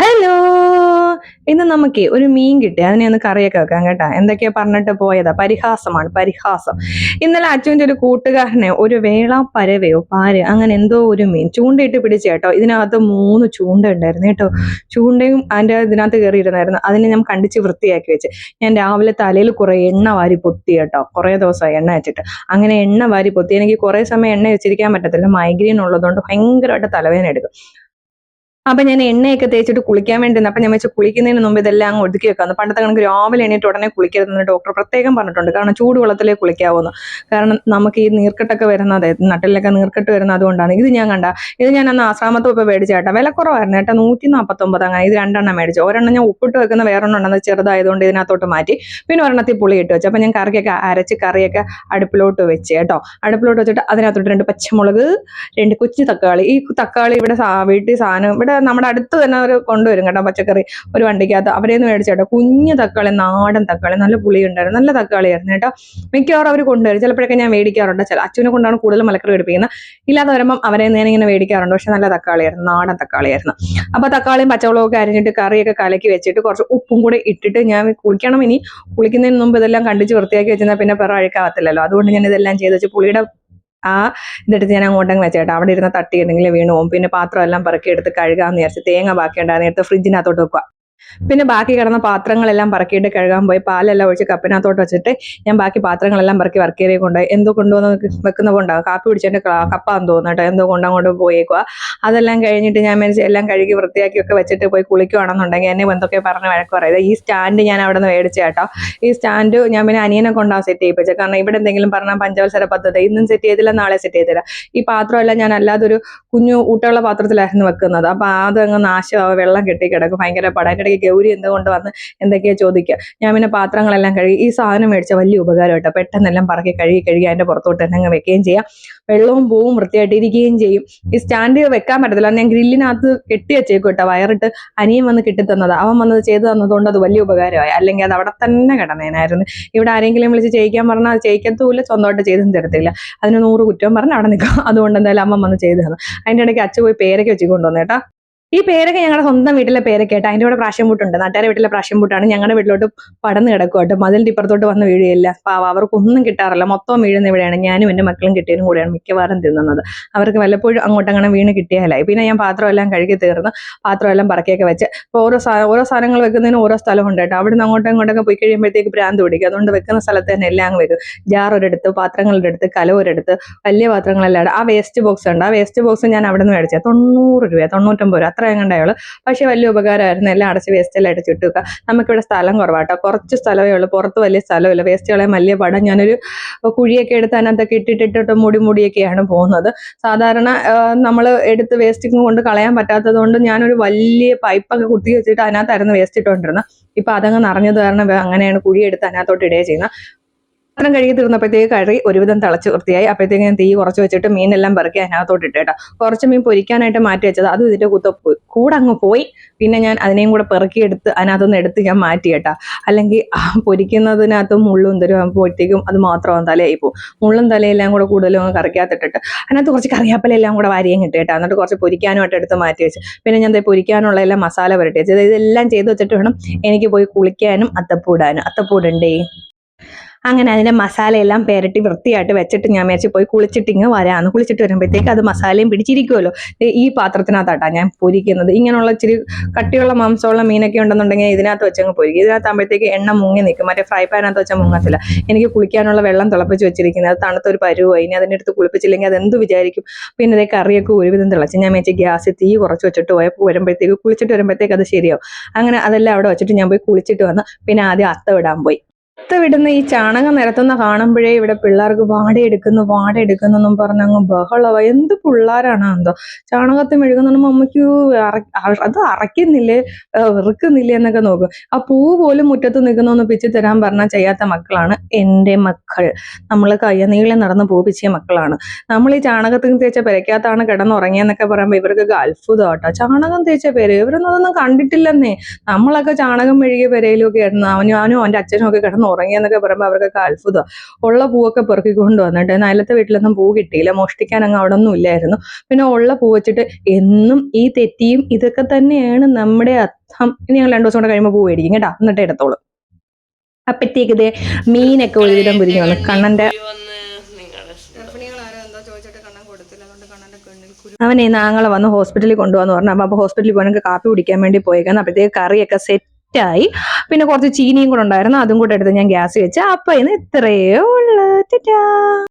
Hello. ഇന്ന് നമുക്ക് ഒരു മീൻ കിട്ടി. അതിനെ ഒന്ന് കറിയൊക്കെ വെക്കാം കേട്ടാ. എന്തൊക്കെയാ പറഞ്ഞിട്ട് പോയതാ? പരിഹാസമാണ് പരിഹാസം. ഇന്നലെ അച്ഛന്റെ ഒരു കൂട്ടുകാരനെ ഒരു വേള പരവയോ പാര് അങ്ങനെ എന്തോ ഒരു മീൻ ചൂണ്ടയിട്ട് പിടിച്ച കേട്ടോ. ഇതിനകത്ത് മൂന്ന് ചൂണ്ട ഉണ്ടായിരുന്നു കേട്ടോ. ചൂണ്ടയും അതിന്റെ ഇതിനകത്ത് കയറിയിരുന്നായിരുന്നു. അതിനെ ഞാൻ കണ്ടിച്ച് വൃത്തിയാക്കി വെച്ച്. ഞാൻ രാവിലെ തലയിൽ കുറെ എണ്ണ വാരി പൊത്തി കേട്ടോ. കുറേ ദിവസമായി എണ്ണ വെച്ചിട്ട്. അങ്ങനെ എണ്ണ വാരി പൊത്തി. എനിക്ക് കുറേ സമയം എണ്ണ വെച്ചിരിക്കാൻ പറ്റത്തില്ല. മൈഗ്രെയിൻ ഉള്ളതുകൊണ്ട് ഭയങ്കരമായിട്ട് തലവേദന എടുക്കും. അപ്പൊ ഞാൻ എണ്ണയൊക്കെ തേച്ചിട്ട് കുളിക്കാൻ വേണ്ടി അപ്പൊ ഞാൻ വെച്ച് കുളിക്കുന്നതിന് മുമ്പ് ഇതെല്ലാം അങ്ങ് ഒതുക്കി വെക്കാമെന്ന് പണ്ടത്തെ കണക്ക് രാവിലെ എണീറ്റ് ഉടനെ കുളിക്കരുതെന്ന് ഡോക്ടർ പ്രത്യേകം പറഞ്ഞിട്ടുണ്ട്. കാരണം ചൂടുവെള്ളത്തിലേ കുളിക്കാവുന്നു. കാരണം നമുക്ക് ഈ നീർക്കെട്ടൊക്കെ വരുന്നത് നട്ടിലൊക്കെ നീർക്കെട്ട് വരുന്നത് അതുകൊണ്ടാണ്. ഇത് ഞാൻ കണ്ട ഇത് ഞാൻ അന്ന് ആശ്രാമത്ത് ഇപ്പൊ മേടിച്ചേട്ടാ വില കുറവായിരുന്നു. ഏട്ടാ നൂറ്റി നാൽപ്പത്തൊമ്പത് അങ്ങനെ. ഇത് രണ്ടെണ്ണം മേടിച്ചു. ഒരെണ്ണം ഞാൻ ഉപ്പിട്ട് വെക്കുന്ന വേറെണ്ണം ഉണ്ടെന്ന് ചെറുതായതുകൊണ്ട് ഇതിനകത്തോട്ട് മാറ്റി. പിന്നെ ഒരെണ്ണത്തിൽ പുളി ഇട്ട് വെച്ചു. അപ്പൊ ഞാൻ കറിയൊക്കെ അരച്ച് കറിയൊക്കെ അടുപ്പിലോട്ട് വെച്ച് കേട്ടോ. അടുപ്പിലോട്ട് വെച്ചിട്ട് അതിനകത്തോട്ട് രണ്ട് പച്ചമുളക് രണ്ട് കൊച്ചു തക്കാളി. ഈ തക്കാളി ഇവിടെ വീട്ടിൽ സാധനം ഇവിടെ നമ്മുടെ അടുത്ത് തന്നെ അവർ കൊണ്ടുവരും കേട്ടോ പച്ചക്കറി ഒരു വണ്ടിക്കകത്ത്. അവരെ നിന്ന് മേടിച്ചു കേട്ടോ. കുഞ്ഞു തക്കാളി നാടൻ തക്കാളി നല്ല പുളി ഉണ്ടായിരുന്നു നല്ല തക്കാളിയായിരുന്നു കേട്ടോ. മിക്കവാറും അവർ കൊണ്ടുവരും. ചിലപ്പോഴൊക്കെ ഞാൻ മേടിക്കാറുണ്ട്. ചില അച്ഛനെ കൊണ്ടാണ് കൂടുതൽ മലക്കറി എടുപ്പിക്കുന്നത് ഇല്ലാതെ വരുമ്പം അവരെ ഞാൻ ഇങ്ങനെ മേടിക്കാറുണ്ട്. പക്ഷെ നല്ല തക്കാളിയായിരുന്നു. നാടൻ തക്കാളിയായിരുന്നു. അപ്പൊ തക്കാളിയും പച്ചവളവും ഒക്കെ അരിഞ്ഞിട്ട് കറിയൊക്കെ കലക്കി വെച്ചിട്ട് കുറച്ച് ഉപ്പും കൂടെ ഇട്ടിട്ട് ഞാൻ കുളിക്കണം ഇനി. കുളിക്കുന്നതിന് മുമ്പ് ഇതെല്ലാം കണ്ടിച്ച് വൃത്തിയാക്കി വെച്ചാൽ പിന്നെ പിറ അഴുക്കാവത്തില്ലല്ലോ. അതുകൊണ്ട് ഞാൻ ഇതെല്ലാം ചെയ്ത് വെച്ച് പുളിയുടെ ആ ഇതെടുത്ത് ഞാൻ അങ്ങോട്ടങ്ങ് വെച്ചേട്ടാ അവിടെ ഇരുന്ന തട്ടിയിട്ടുണ്ടെങ്കിൽ വീണു പോകും പിന്നെ പാത്രം എല്ലാം പെറുക്കി എടുത്ത് കഴുകാന്ന് വിചാരിച്ച് തേങ്ങ ബാക്കി ഉണ്ടായിരുന്നു എടുത്ത് ഫ്രിഡ്ജിനകത്തോട്ട് വെക്കുക പിന്നെ ബാക്കി കിടന്ന പാത്രങ്ങളെല്ലാം പറക്കിയിട്ട് കഴുകാൻ പോയി. പാലെല്ലാം ഒഴിച്ച് കപ്പിനകത്തോട്ട് വെച്ചിട്ട് ഞാൻ ബാക്കി പാത്രങ്ങളെല്ലാം പറക്കി വർക്കേറിയ കൊണ്ടുപോയി. എന്തോ കൊണ്ടുവന്ന് വെക്കുന്ന കൊണ്ടാകും കാപ്പി പിടിച്ചതിന്റെ കപ്പാന്ന് തോന്നുന്നു കേട്ടോ. എന്തോ കൊണ്ടങ്ങോട്ട് പോയേക്കുക അതെല്ലാം കഴിഞ്ഞിട്ട് ഞാൻ മേടിച്ച് എല്ലാം കഴുകി വൃത്തിയാക്കി ഒക്കെ വെച്ചിട്ട് പോയി കുളിക്കുകയാണെന്നുണ്ടെങ്കിൽ എന്നെ എന്തൊക്കെ പറഞ്ഞ് വഴക്ക് പറയുന്നത് ഈ സ്റ്റാൻഡ് ഞാൻ അവിടെ നിന്ന് മേടിച്ച കേട്ടോ. ഈ സ്റ്റാൻഡ് ഞാൻ പിന്നെ അനിയനെ കൊണ്ടാണ് സെറ്റ് ചെയ്യിപ്പിച്ചത് കാരണം ഇവിടെ എന്തെങ്കിലും പറഞ്ഞാൽ പഞ്ചവത്സര പദ്ധതി. ഇന്നും സെറ്റ് ചെയ്തില്ല നാളെ സെറ്റ് ചെയ്തില്ല ഈ പാത്രമെല്ലാം ഞാൻ അല്ലാതൊരു കുഞ്ഞു ഊട്ടമുള്ള പാത്രത്തിലായിരുന്നു വെക്കുന്നത്. അപ്പൊ അതങ്ങ് നാശമാവും. വെള്ളം കെട്ടി കിടക്കും. ഭയങ്കര പടം. ഇടയ്ക്ക് ഗൗരി എന്തുകൊണ്ട് വന്ന് എന്തൊക്കെയാ ചോദിക്കുക? ഞാൻ പിന്നെ പാത്രങ്ങളെല്ലാം കഴുകി ഈ സാധനം മേടിച്ച വലിയ ഉപകാരം കേട്ടോ. പെട്ടെന്നെല്ലാം പറക്കി കഴുകി കഴുകി അതിന്റെ പുറത്തോട്ട് തന്നെ അങ്ങ് വെക്കുകയും ചെയ്യാം. വെള്ളവും പൂവും വൃത്തിയായിട്ട് ഇരിക്കുകയും ചെയ്യും. ഈ സ്റ്റാൻഡ് വെക്കാൻ പറ്റത്തില്ല. ഞാൻ ഗ്രില്ലിനകത്ത് കെട്ടി വെച്ചേക്കും കേട്ടോ. വയറിട്ട് അനിയൻ വന്ന് കിട്ടി തന്നത് അവൻ വന്നത് ചെയ്തു തന്നതുകൊണ്ട് അത് വലിയ ഉപകാരമായി. അല്ലെങ്കിൽ അത് അവിടെ തന്നെ കിടന്നേനായിരുന്നു. ഇവിടെ ആരെങ്കിലും വിളിച്ച് ചെയ്യിക്കാൻ പറഞ്ഞാൽ അത് ചെയ്യിക്കത്തുമില്ല സ്വന്തമായിട്ട് ചെയ്തും തരത്തില്ല. അതിന് നൂറ് കുറ്റം പറഞ്ഞ് അവിടെ നിൽക്കും. അതുകൊണ്ട് എന്തായാലും അമ്മ വന്ന് ചെയ്തു തന്നു. അതിന്റെ ഇടയ്ക്ക് അച്ഛ പോയി പേരൊക്കെ വെച്ച് കൊണ്ടുവന്നു കേട്ടോ. ഈ പേരൊക്കെ ഞങ്ങളുടെ സ്വന്തം വീട്ടിലെ പേരൊക്കെ ആയിട്ട് അതിന്റെ കൂടെ പ്രാശ്യം പൂട്ടുണ്ട്. നാട്ടുകാരെ വീട്ടിലെ പ്രാശ്യം പൂട്ടാണ്. ഞങ്ങളുടെ വീട്ടിലോട്ട് പടന്ന് കിടക്കും കേട്ടോ. മതിലിന്റെ ഇപ്പുറത്തോട്ട് വന്ന് വീഴുകയില്ല. പാവ അവർക്കൊന്നും കിട്ടാറില്ല. മൊത്തം വീഴുന്ന ഇവിടെയാണ്. ഞാനും എന്റെ മക്കളും കിട്ടിയതിനും കൂടെയാണ് മിക്കവാറും തിന്നുന്നത്. അവർക്ക് വല്ലപ്പോഴും അങ്ങോട്ടങ്ങനെ വീണ് കിട്ടിയാലായി പിന്നെ ഞാൻ പാത്രമെല്ലാം കഴുകി തീർന്ന് പാത്രമെല്ലാം പറക്കിയൊക്കെ വെച്ച് ഇപ്പോൾ ഓരോ ഓരോ സാധനങ്ങൾ വെക്കുന്നതിന് ഓരോ സ്ഥലമുണ്ട് കേട്ടോ. അവിടെ നിന്ന് അങ്ങോട്ടും ഇങ്ങോട്ടൊക്കെ പോയി കഴിയുമ്പോഴത്തേക്ക് ഭ്രാന്ത് പിടിക്കും. അതുകൊണ്ട് വെക്കുന്ന സ്ഥലത്ത് തന്നെ എല്ലാം അങ്ങ് വെക്കും. ജാർ ഒരിടത്ത് പാത്രങ്ങളുടെ അടുത്ത് കല ഒരിടത്ത് വലിയ പാത്രങ്ങളെല്ലാം. ആ വേസ്റ്റ് ബോക്സ് ഉണ്ട്. ആ വേസ്റ്റ് ബോക്സ് ഞാൻ അവിടെ നിന്ന് മേടിച്ചത്. തൊണ്ണൂറ് രൂപ തൊണ്ണൂറ്റൊമ്പത് രൂപ. അത്ര എങ്ങണ്ടായുള്ളൂ പക്ഷേ വലിയ ഉപകാരമായിരുന്നു എല്ലാം അടച്ച് വേസ്റ്റെല്ലാം അടിച്ച് ഇട്ട് വെക്കുക നമുക്കിവിടെ സ്ഥലം കുറവാട്ടോ. കുറച്ച് സ്ഥലമേ ഉള്ളൂ. പുറത്ത് വലിയ സ്ഥലമില്ല. വേസ്റ്റുകളെ വലിയ പടം ഞാനൊരു കുഴിയൊക്കെ എടുത്ത് അതിനകത്തൊക്കെ ഇട്ടിട്ടിട്ട് മുടി മുടിയൊക്കെയാണ് പോകുന്നത്. സാധാരണ നമ്മൾ എടുത്ത് വേസ്റ്റ് കൊണ്ട് കളയാൻ പറ്റാത്തത് കൊണ്ട് ഞാനൊരു വലിയ പൈപ്പൊക്കെ കുത്തി വെച്ചിട്ട് അതിനകത്തായിരുന്നു വേസ്റ്റ് ഇട്ടുകൊണ്ടിരുന്നത് ഇപ്പൊ അതങ്ങ് നിറഞ്ഞത് കാരണം അങ്ങനെയാണ് കുഴിയെടുത്ത് അതിനകത്തോട്ട് ഇടുക ചെയ്യുന്നത്. പാത്രം കഴുകി തീർന്നപ്പോഴത്തേക്ക് കഴുകി ഒരുവിധം തിളച്ച് വൃത്തിയായി. അപ്പോഴത്തേക്ക് ഞാൻ തീ കുറച്ച് വെച്ചിട്ട് മീനെല്ലാം പെറുക്കി അതിനകത്തോട്ട് ഇട്ടേട്ടോ. കുറച്ച് മീൻ പൊരിക്കാനായിട്ട് മാറ്റി വെച്ചത്. അതും ഇതിന്റെ കൂത്ത കൂടെ അങ്ങ് പോയി. പിന്നെ ഞാൻ അതിനെയും കൂടെ പെറുക്കി എടുത്ത് അതിനകത്തുനിന്ന് എടുത്ത് ഞാൻ മാറ്റി കേട്ടാ അല്ലെങ്കിൽ പൊരിക്കുന്നതിനകത്ത് മുള്ളും തരും ആകുമ്പോഴത്തേക്കും അത് മാത്രം തലയായി പോകും. മുള്ളും തലയെല്ലാം കൂടെ കൂടുതലും അങ്ങ് കറിക്കകത്തിട്ടിട്ട് അതിനകത്ത് കുറച്ച് കറിയാപ്പല എല്ലാം കൂടെ വാരിയും കിട്ടിയിട്ടാ എന്നിട്ട് കുറച്ച് പൊരിക്കാനുമായിട്ട് എടുത്ത് മാറ്റി വെച്ച്. പിന്നെ ഞാൻ പൊരിക്കാനുള്ള എല്ലാം മസാല പുരട്ടി വെച്ചത് ഇതെല്ലാം ചെയ്ത് വെച്ചിട്ട് വേണം എനിക്ക് പോയി കുളിക്കാനും അത്തപ്പൂടാനും. അത്തപ്പൂടണ്ടേ? അങ്ങനെ അതിന്റെ മസാലയെല്ലാം പെരട്ടി വൃത്തിയായിട്ട് വെച്ചിട്ട് ഞാൻ മേടിച്ച് പോയി കുളിച്ചിട്ട് ഇങ്ങ് വരാമെന്ന് കുളിച്ചിട്ട് വരുമ്പോഴത്തേക്ക് അത് മസാലയും പിടിച്ചിരിക്കുമല്ലോ ഈ പാത്രത്തിനകത്താട്ടാ ഞാൻ പൊരിക്കുന്നത്. ഇങ്ങനെയുള്ള ഇച്ചിരി കട്ടിയുള്ള മാംസമുള്ള മീനൊക്കെ ഉണ്ടെന്നുണ്ടെങ്കിൽ ഇതിനകത്ത് വെച്ചങ്ങ് പൊരിക്കും. ഇതിനകത്താകുമ്പോഴത്തേക്ക് എണ്ണ മുങ്ങി നിൽക്കും. മറ്റേ ഫ്രൈ പാനകത്ത് വെച്ചാൽ മുങ്ങത്തില്ല. എനിക്ക് കുളിക്കാനുള്ള വെള്ളം തിളപ്പിച്ച് വെച്ചിരിക്കുന്നത്. അത് തണുത്തൊരു പരുവായി ഇനി അതിന്റെ അടുത്ത് കുളിപ്പിച്ചില്ലെങ്കിൽ അത് എന്ത് വിചാരിക്കും? പിന്നെ അതേ കറിയൊക്കെ ഒരുവിധം തിളച്ച്. ഞാൻ മേടിച്ച് ഗ്യാസ് തീ കുറച്ച് വെച്ചിട്ട് പോയ വരുമ്പോഴത്തേക്ക് കുളിച്ചിട്ട് വരുമ്പോഴത്തേക്ക് അത് ശരിയാവും. അങ്ങനെ അതെല്ലാം അവിടെ വെച്ചിട്ട് ഞാൻ പോയി കുളിച്ചിട്ട് വന്ന് പിന്നെ ആദ്യം അത്ത വിടാൻ പോയി. വിടുന്ന ഈ ചാണകം നിരത്തുന്ന കാണുമ്പോഴേ ഇവിടെ പിള്ളേർക്ക് വാടയെടുക്കുന്നു വാടയെടുക്കുന്നു എന്നും പറഞ്ഞ് അങ്ങ് ബഹളവ എന്ത് പിള്ളേരാണ് എന്തോ. ചാണകത്തിൽ മെഴുകുന്ന അമ്മയ്ക്ക് അത് അറയ്ക്കുന്നില്ലേ വെറുക്കുന്നില്ലേ എന്നൊക്കെ നോക്കും. ആ പൂ പോലും മുറ്റത്ത് നിൽക്കുന്നൊന്ന് പിച്ചി തരാൻ പറഞ്ഞാൽ ചെയ്യാത്ത മക്കളാണ് എന്റെ മക്കൾ. നമ്മൾ കയ്യനീളെ നടന്ന് പൂ പിച്ചിയ മക്കളാണ്. നമ്മൾ ഈ ചാണകത്തിൽ തേച്ച പെരയ്ക്കകത്താണ് കിടന്നുറങ്ങിയെന്നൊക്കെ പറയുമ്പോൾ ഇവർക്കൊക്കെ അത്ഭുതം കേട്ടോ ചാണകം തേച്ച പേര് ഇവരൊന്നും അതൊന്നും കണ്ടിട്ടില്ലെന്നേ. നമ്മളൊക്കെ ചാണകം മെഴുകിയ പെരയിലൊക്കെ ആയിരുന്നു. അവനും അവനും അവന്റെ അച്ഛനും ഒക്കെ കിടന്ന് ഉറങ്ങിയെന്നൊക്കെ പറയുമ്പോൾ അവർക്കൊക്കെ അത്ഭുതം. ഉള്ള പൂവൊക്കെ പെറുക്കിക്കൊണ്ട് വന്നിട്ട് അയലത്തെ വീട്ടിലൊന്നും പൂ കിട്ടിയില്ല. മോഷ്ടിക്കാൻ അങ്ങ് അവിടെ ഒന്നും ഇല്ലായിരുന്നു. പിന്നെ ഉള്ള പൂ വെച്ചിട്ട് എന്നും ഈ തെറ്റിയും ഇതൊക്കെ തന്നെയാണ് നമ്മുടെ അർത്ഥം. ഇനി ഞങ്ങൾ രണ്ടു ദിവസം കൂടെ കഴിയുമ്പോൾ പൂ മേടിക്കും കേട്ടോ. എന്നിട്ട് എടുത്തോളൂ അപ്പത്തേക്ക് ഇതേ മീനൊക്കെ ഒരുവിധം പുരിഞ്ഞു വന്നു. കണ്ണന്റെ അവനെ നാങ്ങളെ വന്ന് ഹോസ്പിറ്റലിൽ കൊണ്ടുപോകാന്ന് പറഞ്ഞു. അപ്പൊ ഹോസ്പിറ്റലിൽ പോകണമെങ്കിൽ കാപ്പി കുടിക്കാൻ വേണ്ടി പോയേക്കാന്ന്. അപ്പോഴത്തേക്ക് കറിയൊക്കെ സെറ്റായി പിന്നെ കുറച്ച് ചീനിയും കൂടെ ഉണ്ടായിരുന്നു. അതും കൂടെ എടുത്ത് ഞാൻ ഗ്യാസ് വെച്ച് അപ്പൊ ഇന്ന് ഇത്രയേ ഉള്ളൂ.